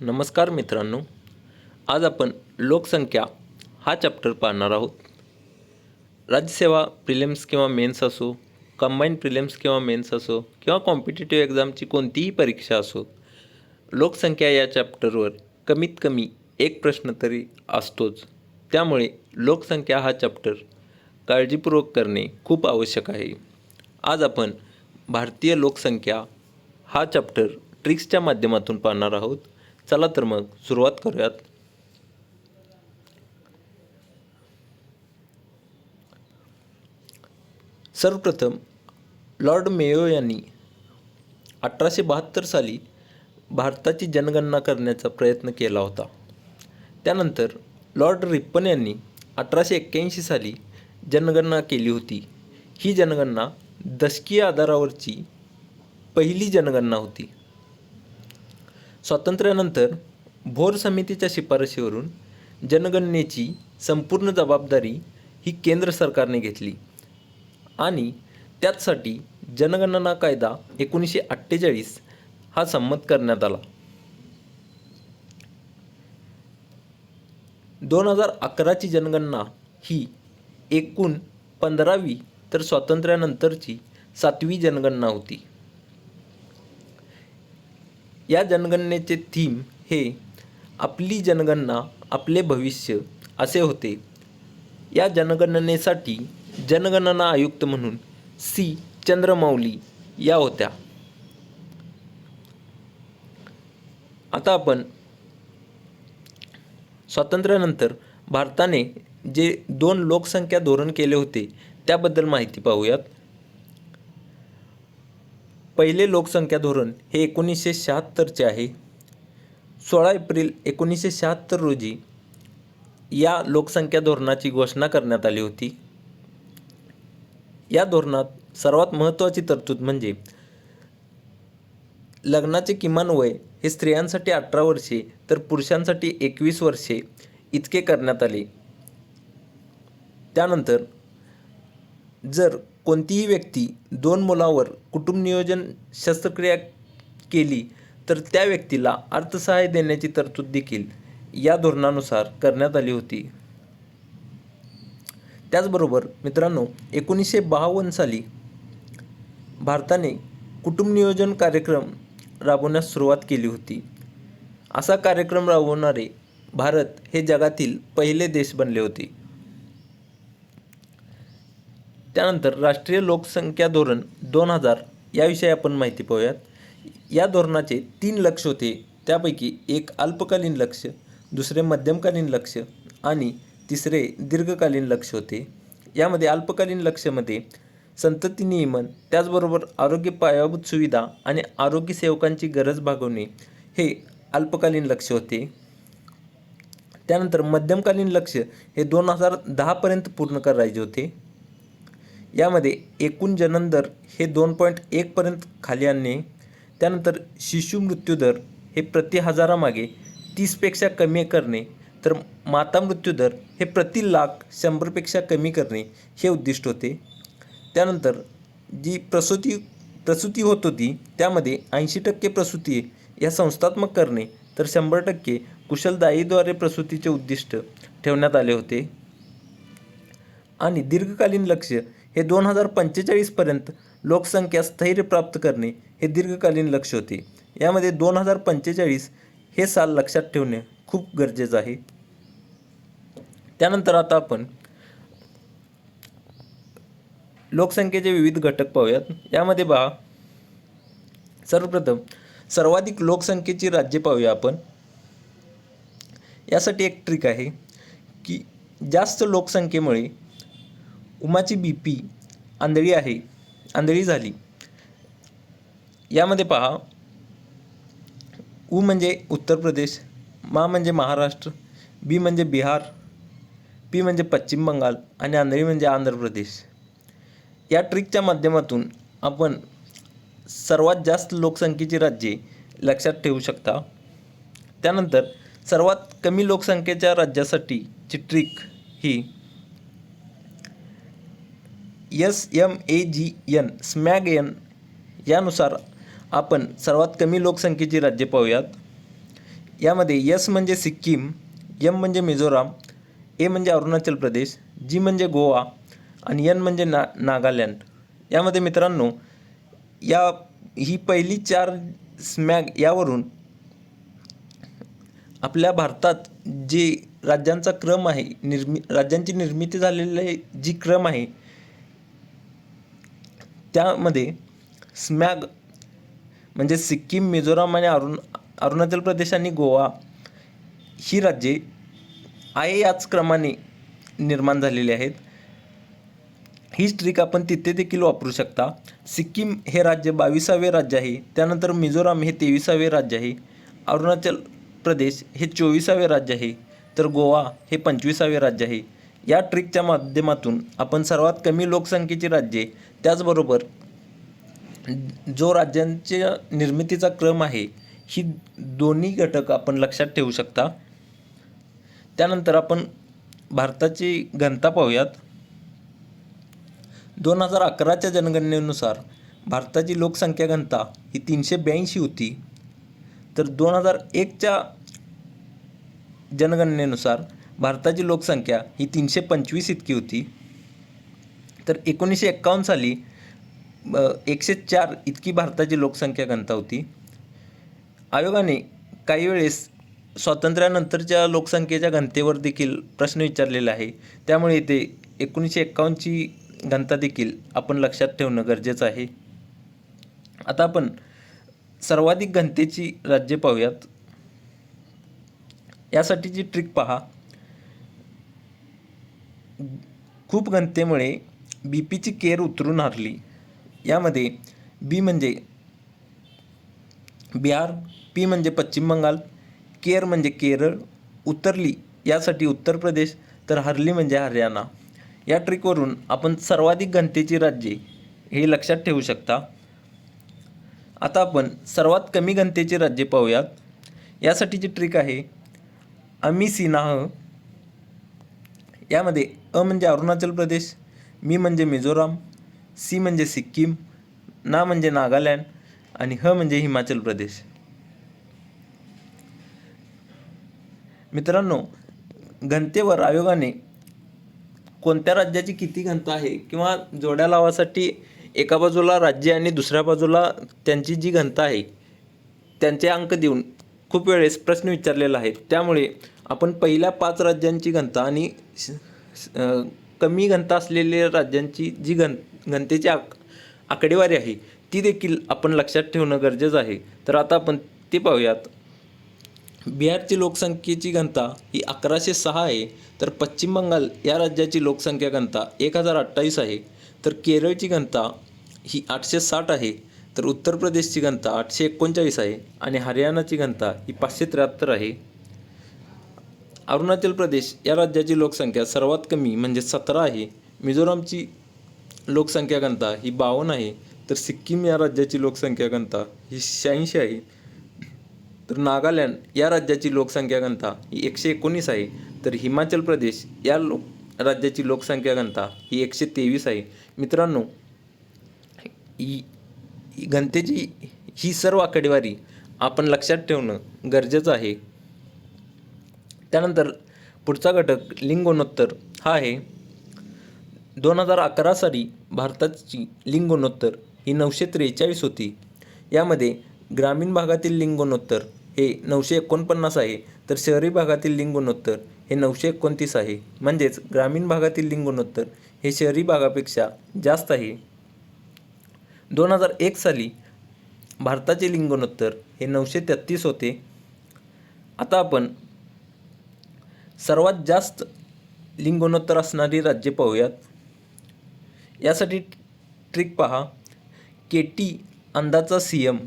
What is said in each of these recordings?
नमस्कार मित्रांनो आज आपण लोकसंख्या हा चॅप्टर पाहणार आहोत. राज्यसेवा प्रिलिम्स किंवा मेन्स असो कंबाईंड प्रिलिम्स किंवा मेन्स असो किंवा कॉम्पिटेटिव्ह एक्झामची कोणतीही परीक्षा असो लोकसंख्या या चॅप्टरवर कमीत कमी एक प्रश्न तरी असतोच. त्यामुळे लोकसंख्या हा चॅप्टर काळजीपूर्वक करणे खूप आवश्यक आहे. आज आपण भारतीय लोकसंख्या हा चॅप्टर ट्रिक्सच्या माध्यमातून पाहणार आहोत. चला तर मग सुरुवात करूयात. सर्वप्रथम लॉर्ड मेयो यांनी अठराशे बहात्तर साली भारताची जनगणना करण्याचा प्रयत्न केला होता. त्यानंतर लॉर्ड रिप्पन यांनी अठराशे एक्क्याऐंशी साली जनगणना केली होती. ही जनगणना दशकीय आधारावरची पहिली जनगणना होती. स्वातंत्र्यानंतर भोर समितीच्या शिफारशीवरून जनगणनेची संपूर्ण जबाबदारी ही केंद्र सरकारने घेतली. आणि त्याचसाठी जनगणना कायदा एकोणीसशे अठ्ठेचाळीस हा संमत करण्यात आला. दोन हजार अकराची जनगणना ही एकूण पंधरावी तर स्वातंत्र्यानंतरची सातवी जनगणना होती. या जनगणनेचे थीम हे आपली जनगणना आपले भविष्य असे होते. या जनगणनेसाठी जनगणना आयुक्त म्हणून सी. चंद्रमौली या होत्या. आता आपण स्वातंत्र्यानंतर भारताने जे दोन लोकसंख्या धोरण केले होते त्याबद्दल माहिती पाहूयात. पहिले लोकसंख्या धोरण हे एकोणीसशे शहात्तरचे आहे. सोळा एप्रिल एकोणीसशे शहात्तर रोजी या लोकसंख्या धोरणाची घोषणा करण्यात आली होती. या धोरणात सर्वात महत्त्वाची तरतूद म्हणजे लग्नाचे किमान वय हे स्त्रियांसाठी अठरा वर्षे तर पुरुषांसाठी एकवीस वर्षे इतके करण्यात आले. त्यानंतर जर कोणतीही व्यक्ती दोन मुलावर कुटुंब नियोजन शस्त्रक्रिया केली तर त्या व्यक्तीला अर्थसहाय्य देण्याची तरतूद देखील या धोरणानुसार करण्यात आली होती. त्याचबरोबर मित्रांनो एकोणीसशे बावन्न साली भारताने कुटुंब नियोजन कार्यक्रम राबवण्यास सुरुवात केली होती. असा कार्यक्रम राबवणारे भारत हे जगातील पहिले देश बनले होते. त्यानंतर राष्ट्रीय लोकसंख्या धोरण दोन हजार याविषयी आपण माहिती पाहूयात. या धोरणाचे तीन लक्ष होते. त्यापैकी एक अल्पकालीन लक्ष दुसरे मध्यमकालीन लक्ष आणि तिसरे दीर्घकालीन लक्ष होते. यामध्ये अल्पकालीन लक्ष्यमध्ये संतती नियमन त्याचबरोबर आरोग्य पायाभूत सुविधा आणि आरोग्य सेवकांची गरज भागवणे हे अल्पकालीन लक्ष होते. त्यानंतर मध्यमकालीन लक्ष हे दोन हजार दहापर्यंत पूर्ण करायचे होते. यामध्ये एकूण जननदर हे दोन पॉईंट एकपर्यंत खाली आणणे त्यानंतर शिशु मृत्यूदर हे प्रति हजारामागे तीसपेक्षा कमी करणे तर माता मृत्यूदर हे प्रति लाख शंभरपेक्षा कमी करणे हे उद्दिष्ट होते. त्यानंतर जी प्रसूती प्रसूती होत होती त्यामध्ये ऐंशी टक्के प्रसूती या संस्थात्मक करणे तर शंभर टक्के कुशलदायीद्वारे प्रसूतीचे उद्दिष्ट ठेवण्यात आले होते. आणि दीर्घकालीन लक्ष हे दोन हजार पंचेचाळीसपर्यंत लोकसंख्या स्थैर्य प्राप्त करणे हे दीर्घकालीन लक्ष होते. यामध्ये दोन हजार पंचेचाळीस हे साल लक्षात ठेवणे खूप गरजेचं आहे. त्यानंतर आता आपण लोकसंख्येचे विविध घटक पाहूयात. यामध्ये पहा. सर्वप्रथम सर्वाधिक लोकसंख्येची राज्ये पाहूया आपण. यासाठी एक ट्रिक आहे की जास्त लोकसंख्येमुळे उमाची बी पी आंधळी आहे आंधळी झाली. यामध्ये पहा उ म्हणजे उत्तर प्रदेश मा म्हणजे महाराष्ट्र बी म्हणजे बिहार पी म्हणजे पश्चिम बंगाल आणि आंधळी म्हणजे आंध्र प्रदेश. या ट्रिकच्या माध्यमातून आपण सर्वात जास्त लोकसंख्येची राज्ये लक्षात ठेवू शकता. त्यानंतर सर्वात कमी लोकसंख्येच्या राज्यासाठीची trick he S M A G N स्मॅग N यानुसार आपण सर्वात कमी लोकसंख्येची राज्ये पाहूयात. यामध्ये यस म्हणजे सिक्कीम एम म्हणजे मिझोराम ए म्हणजे अरुणाचल प्रदेश जी म्हणजे गोवा आणि एन म्हणजे ना नागालँड. यामध्ये मित्रांनो या ही पहिली चार स्मॅग यावरून आपल्या भारतात जे राज्यांचा क्रम आहे निर्मि राज्यांची निर्मिती झालेली जी क्रम आहे त्यामध्ये स्मॅग म्हणजे सिक्कीम मिझोराम आणि अरुण अरुणाचल प्रदेश आणि गोवा ही राज्ये आहे याच क्रमाने निर्माण झालेली आहेत. ही ट्रिक आपण तिथे देखील वापरू शकता. सिक्कीम हे राज्य बावीसावे राज्य आहे. त्यानंतर मिझोराम हे तेविसावे राज्य आहे. अरुणाचल प्रदेश हे चोवीसावे राज्य आहे. तर गोवा हे पंचवीसावे राज्य आहे. या ट्रिकच्या माध्यमातून आपण सर्वात कमी लोकसंख्येची राज्ये त्याचबरोबर जो राज्यांच्या निर्मितीचा क्रम आहे ही दोन्ही घटक आपण लक्षात ठेवू शकता. त्यानंतर आपण भारताची घनता पाहूयात. दोन हजार अकराच्या जनगणनेनुसार भारताची लोकसंख्या घनता ही तीनशे ब्याऐंशी होती. तर दोन हजार एकच्या जनगणनेनुसार भारताची लोकसंख्या ही तीनशे पंचवीस इतकी होती. तर एकोणीसशे एक्कावन्न साली एकशे चार इतकी भारताची लोकसंख्या घनता होती. आयोगाने काही वेळेस स्वातंत्र्यानंतरच्या लोकसंख्येच्या घनतेवर देखील प्रश्न विचारलेला आहे. त्यामुळे ते एकोणीसशे एक्कावन्नची घनता देखील आपण लक्षात ठेवणं गरजेचं आहे. आता आपण सर्वाधिक घनतेची राज्ये पाहूयात. यासाठीची ट्रिक पहा. खूप घनतेमुळे बी पीची केर उतरून हरली. यामध्ये बी म्हणजे बिहार पी म्हणजे पश्चिम बंगाल केर म्हणजे केरळ उतरली यासाठी उत्तर प्रदेश तर हरली म्हणजे हरियाणा. या ट्रिकवरून आपण सर्वाधिक घनतेची राज्ये हे लक्षात ठेवू शकता. आता आपण सर्वात कमी घनतेची राज्ये पाहूयात. यासाठीची ट्रिक आहे अमी सिन्हा यामध्ये अ म्हणजे अरुणाचल प्रदेश मी म्हणजे मिझोराम सी म्हणजे सिक्कीम ना म्हणजे नागालँड आणि ह म्हणजे हिमाचल प्रदेश. मित्रांनो घनतेवर आयोगाने कोणत्या राज्याची किती घनता आहे किंवा जोड्या लावासाठी एका बाजूला राज्य आणि दुसऱ्या बाजूला त्यांची जी घनता आहे त्यांचे अंक देऊन खूप वेळेस प्रश्न विचारलेला आहे. त्यामुळे आपण पहिल्या पाच राज्यांची घनता आणि कमी घनता असलेल्या राज्यांची जी घन घनतेची आक आकडेवारी आहे ती देखील आपण लक्षात ठेवणं गरजेचं आहे. तर आता आपण ते पाहूयात. बिहारची लोकसंख्येची घनता ही अकराशे सहा आहे तर पश्चिम बंगाल या राज्याची लोकसंख्या घनता एक हजार अठ्ठावीस आहे तर केरळची घनता ही आठशे साठ आहे तर उत्तर प्रदेशची घनता आठशे एकोणचाळीस आहे आणि हरियाणाची घनता ही पाचशे त्र्याहत्तर आहे. अरुणाचल प्रदेश या राज्याची लोकसंख्या सर्वात कमी म्हणजे सतरा आहे. मिझोरामची लोकसंख्या घनता ही बावन्न आहे. तर सिक्कीम या राज्याची लोकसंख्या घनता ही शहाऐंशी आहे. तर नागालँड या राज्याची लोकसंख्या घनता ही एकशे एकोणीस आहे. तर हिमाचल प्रदेश या लो राज्याची लोकसंख्या घनता ही एकशे तेवीस आहे. मित्रांनो ही घनतेची ही सर्व आकडेवारी आपण लक्षात ठेवणं गरजेचं आहे. त्यानंतर पुढचा घटक लिंगोणोत्तर हा आहे. दोन हजार अकरा साली भारताची लिंगोणोत्तर ही नऊशे त्रेचाळीस होती. यामध्ये ग्रामीण भागातील लिंगोणोत्तर हे नऊशे एकोणपन्नास आहे तर शहरी भागातील लिंगोणोत्तर हे नऊशे एकोणतीस आहे. म्हणजेच ग्रामीण भागातील लिंगोणोत्तर हे शहरी भागापेक्षा जास्त आहे. दोन हजार एक साली भारताचे लिंगोणोत्तर हे नऊशे तेहतीस होते. आता आपण सर्वात जास्त लिंगोणोत्तर असणारी राज्ये पाहूयात. यासाठी ट्रिक पहा. के टी अंदाचा सी एम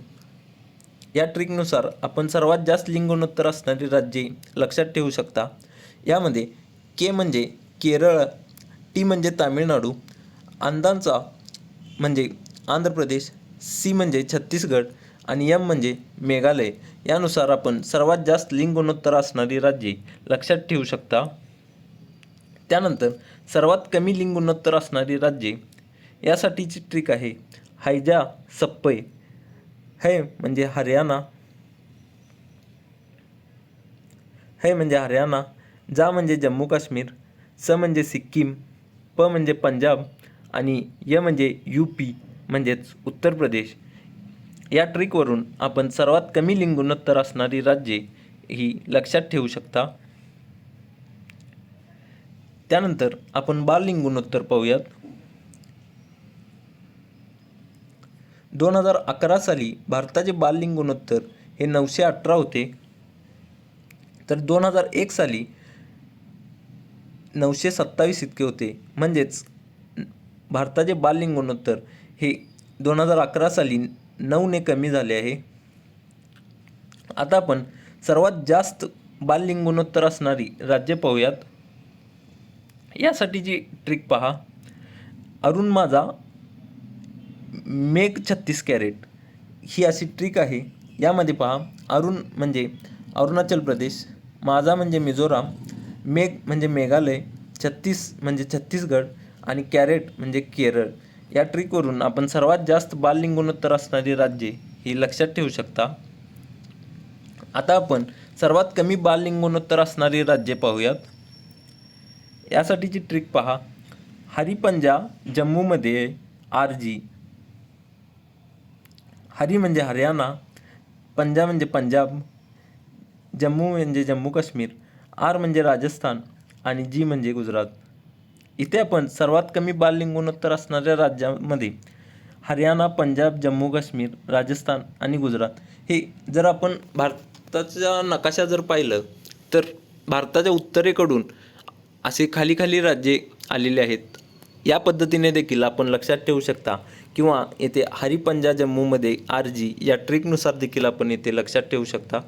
या ट्रिकनुसार आपण सर्वात जास्त लिंगोणोत्तर असणारी राज्ये लक्षात ठेवू शकता. यामध्ये के म्हणजे केरळ टी म्हणजे तामिळनाडू. अंदांचा म्हणजे आंध्र प्रदेश सी म्हणजे छत्तीसगड आणि एम म्हणजे मेघालय. यानुसार आपण सर्वात जास्त लिंग गुणोत्तर असणारी राज्ये लक्षात ठेवू शकता. त्यानंतर सर्वात कमी लिंग गुणोत्तर असणारी राज्ये यासाठीची ट्रिक आहे. हैजा सप्पय है म्हणजे हरियाणा. है म्हणजे हरियाणा. जा म्हणजे जम्मू काश्मीर. स म्हणजे सिक्कीम. प म्हणजे पंजाब. आणि य म्हणजे यू पी. म्हणजेच उत्तर प्रदेश या ट्रिकवरून आपण सर्वात कमी लिंगुणोत्तर असणारी राज्ये ही लक्षात ठेवू शकता. त्यानंतर आपण बाल पाहूयात. दोन हजार अकरा साली भारताचे बाल हे नऊशे अठरा होते. तर दोन हजार एक साली नऊशे सत्तावीस इतके होते. म्हणजेच भारताचे बाल हे दोन हजार अकरा साली नऊने कमी झाले आहे. आता आपण सर्वात जास्त बाल गुणोत्तर असणारी राज्ये पाहूयात. यासाठीची ट्रिक पहा. अरुण माझा मेघ छत्तीस कॅरेट. ही अशी ट्रिक आहे. यामध्ये पहा अरुण म्हणजे अरुणाचल प्रदेश माझा म्हणजे मिझोराम मेघ म्हणजे मेघालय छत्तीस म्हणजे छत्तीसगड आणि कॅरेट म्हणजे केरळ. या ट्रिकवरून आपण सर्वात जास्त बाललिंग गुणोत्तर असणारी राज्ये ही लक्षात ठेवू शकता. आता आपण सर्वात कमी बाललिंग गुणोत्तर असणारी राज्ये पाहूयात. यासाठीची ट्रिक पहा. हरिपंजा जम्मूमध्ये आर जी हरी म्हणजे हरियाणा पंजा म्हणजे पंजाब जम्मू म्हणजे जम्मू काश्मीर आर म्हणजे राजस्थान आणि जी म्हणजे गुजरात. इथे आपण सर्वात कमी बाललिंग गुणोत्तर असणाऱ्या राज्यामध्ये हरियाणा पंजाब जम्मू काश्मीर राजस्थान आणि गुजरात हे जर आपण भारताचा नकाशा जर पाहिलं तर भारताच्या उत्तरेकडून असे खाली खाली राज्ये आलेली आहेत. या पद्धतीने देखील आपण लक्षात ठेवू शकता किंवा येथे हरिपंजा जम्मूमध्ये आर जी या ट्रिकनुसार देखील आपण येथे लक्षात ठेवू शकता.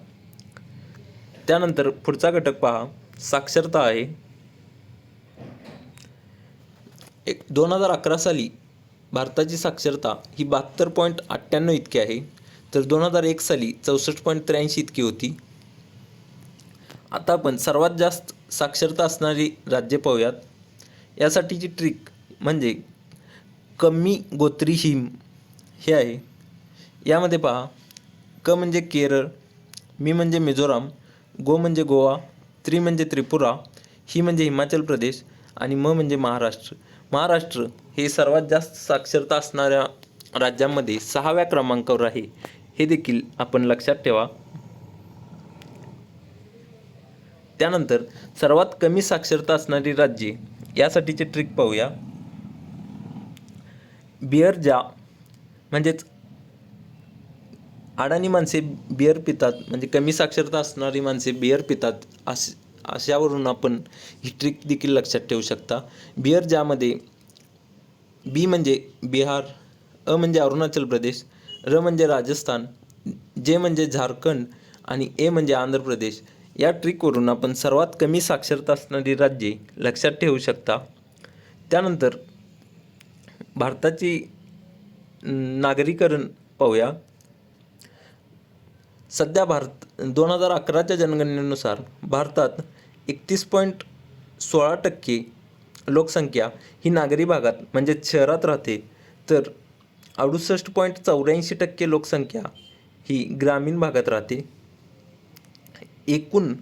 त्यानंतर पुढचा घटक पहा साक्षरता आहे. एक दोन हजार अकरा साली भारताची साक्षरता ही बहात्तर पॉईंट अठ्ठ्याण्णव इतकी आहे. तर दोन हजार एक साली चौसष्ट पॉईंट त्र्याऐंशी इतकी होती. आता आपण सर्वात जास्त साक्षरता असणारी राज्ये पाहूयात. यासाठीची ट्रिक म्हणजे कमी गोत्री हिम हे आहे. यामध्ये पहा क म्हणजे केरळ मी म्हणजे मिझोराम गो म्हणजे गोवा त्रि म्हणजे त्रिपुरा ही म्हणजे हिमाचल प्रदेश आणि म म्हणजे महाराष्ट्र. महाराष्ट्र हे सर्वात जास्त साक्षरता असणाऱ्या राज्यांमध्ये सहाव्या क्रमांकावर आहे. हे देखील आपण लक्षात ठेवा. त्यानंतर सर्वात कमी साक्षरता असणारी राज्ये यासाठीचे ट्रिक पाहूया. बिअर ज्या म्हणजेच अडाणी माणसे बिअर पितात म्हणजे कमी साक्षरता असणारी माणसे बिअर पितात असे अशावरून आपण ही ट्रिक देखील लक्षात ठेवू शकता. बिअर ज्यामध्ये बी म्हणजे बिहार अ म्हणजे अरुणाचल प्रदेश र म्हणजे राजस्थान जे म्हणजे झारखंड आणि ए म्हणजे आंध्र प्रदेश. या ट्रिकवरून आपण सर्वात कमी साक्षरता असणारी राज्ये लक्षात ठेवू शकता. त्यानंतर भारताची नागरीकरण पाहूया. सध्या भारत दोन हजार अकराच्या जनगणनेनुसार भारतात एकतीस पॉईंट सोळा टक्के लोकसंख्या ही नागरी भागात म्हणजे शहरात राहते. तर अडुसष्ट पॉईंट चौऱ्याऐंशी टक्के लोकसंख्या ही ग्रामीण भागात राहते. एकूण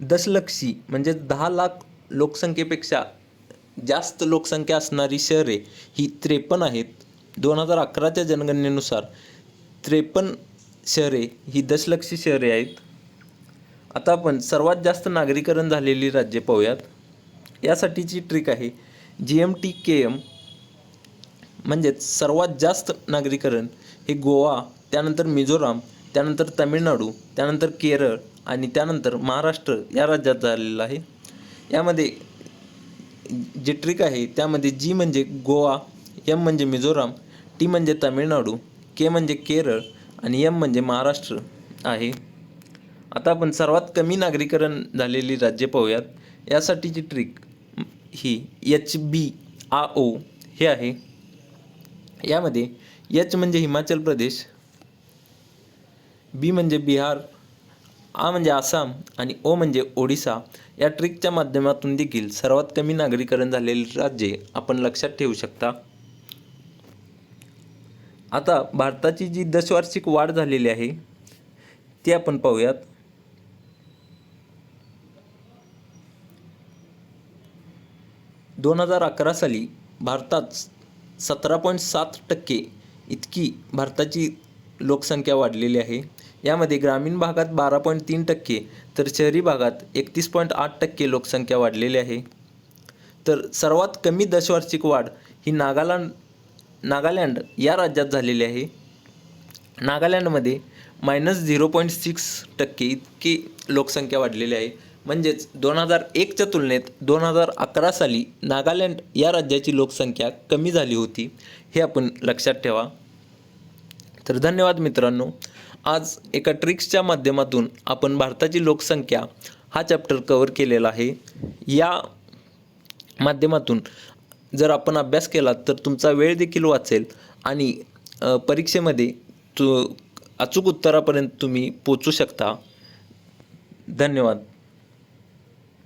दशलक्षी म्हणजे दहा लाख लोकसंख्येपेक्षा जास्त लोकसंख्या असणारी शहरे ही त्रेपन्न आहेत. दोन हजार अकराच्या जनगणनेनुसार त्रेपन्न शहरे ही दशलक्षी शहरे आहेत. आता आपण सर्वात जास्त नागरीकरण झालेली राज्ये पाहूयात. यासाठीची ट्रिक आहे G M T K M म्हणजेच सर्वात जास्त नागरीकरण हे गोवा त्यानंतर मिझोराम त्यानंतर तमिळनाडू त्यानंतर केरळ आणि त्यानंतर महाराष्ट्र या राज्यात झालेलं आहे. यामध्ये जे ट्रिक आहे त्यामध्ये जी म्हणजे गोवा एम म्हणजे मिझोराम टी म्हणजे तमिळनाडू के म्हणजे केरळ आणि एम म्हणजे महाराष्ट्र आहे. आता आपण सर्वात कमी नागरीकरण झालेली राज्ये पाहूयात. यासाठीची ट्रिक ही एच बी आ ओ हे आहे. यामध्ये एच म्हणजे हिमाचल प्रदेश बी म्हणजे बिहार आ म्हणजे आसाम आणि ओ म्हणजे ओडिसा. या ट्रिकच्या माध्यमातून देखील सर्वात कमी नागरीकरण झालेली राज्ये आपण लक्षात ठेवू शकता. आता भारताची जी दशवार्षिक वाढ झालेली आहे ती आपण पाहूयात. दोन हजार अकरा साली भारतात सतरा पॉईंट सात टक्के इतकी भारताची लोकसंख्या वाढलेली आहे. यामध्ये ग्रामीण भागात बारा पॉईंट तीन टक्के तर शहरी भागात एकतीस पॉईंट आठ टक्के लोकसंख्या वाढलेली आहे. तर सर्वात कमी दशवार्षिक वाढ ही नागालँड नागालँड या राज्यात झालेली आहे. नागालँडमध्ये मायनस झिरो पॉईंट सिक्स टक्के इतकी लोकसंख्या वाढलेली आहे. म्हणजेच दोन हजार एकच्या तुलनेत दोन हजार अकरा साली नागालँड या राज्याची लोकसंख्या कमी झाली होती हे आपण लक्षात ठेवा. तर धन्यवाद मित्रांनो. आज एका ट्रिक्सच्या माध्यमातून आपण भारताची लोकसंख्या हा चॅप्टर कवर केलेला आहे. या माध्यमातून जर आपण अभ्यास केला तर तुमचा वेळ देखील वाचेल आणि परीक्षेमध्ये तू अचूक उत्तरापर्यंत तुम्ही पोचू शकता. धन्यवाद.